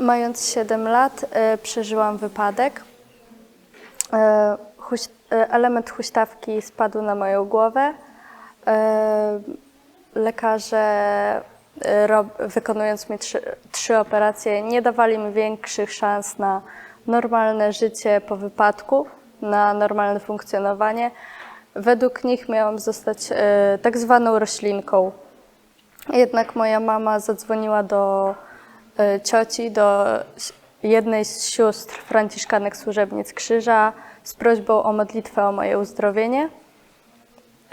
Mając 7 lat, e, przeżyłam wypadek. Huś- e, element huśtawki spadł na moją głowę. Lekarze, wykonując mi trzy, trzy operacje, nie dawali mi większych szans na normalne życie po wypadku, na normalne funkcjonowanie. Według nich miałam zostać e, tak zwaną roślinką. Jednak moja mama zadzwoniła do e, cioci, do jednej z sióstr franciszkanek służebnic krzyża z prośbą o modlitwę o moje uzdrowienie.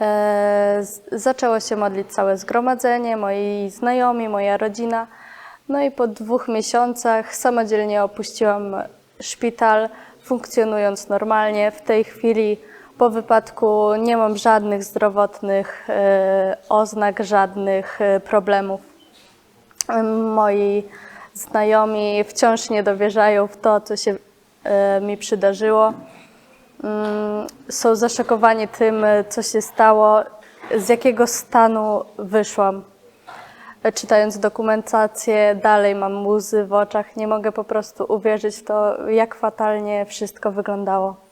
E, Zaczęło się modlić całe zgromadzenie, moi znajomi, moja rodzina. No i po dwóch miesiącach samodzielnie opuściłam szpital, funkcjonując normalnie. W tej chwili po wypadku nie mam żadnych zdrowotnych e, oznak, żadnych e, problemów. Moi znajomi wciąż nie dowierzają w to, co się e, mi przydarzyło. Mm, Są zaszokowani tym, co się stało, z jakiego stanu wyszłam. Czytając dokumentację, dalej mam łzy w oczach. Nie mogę po prostu uwierzyć w to, jak fatalnie wszystko wyglądało.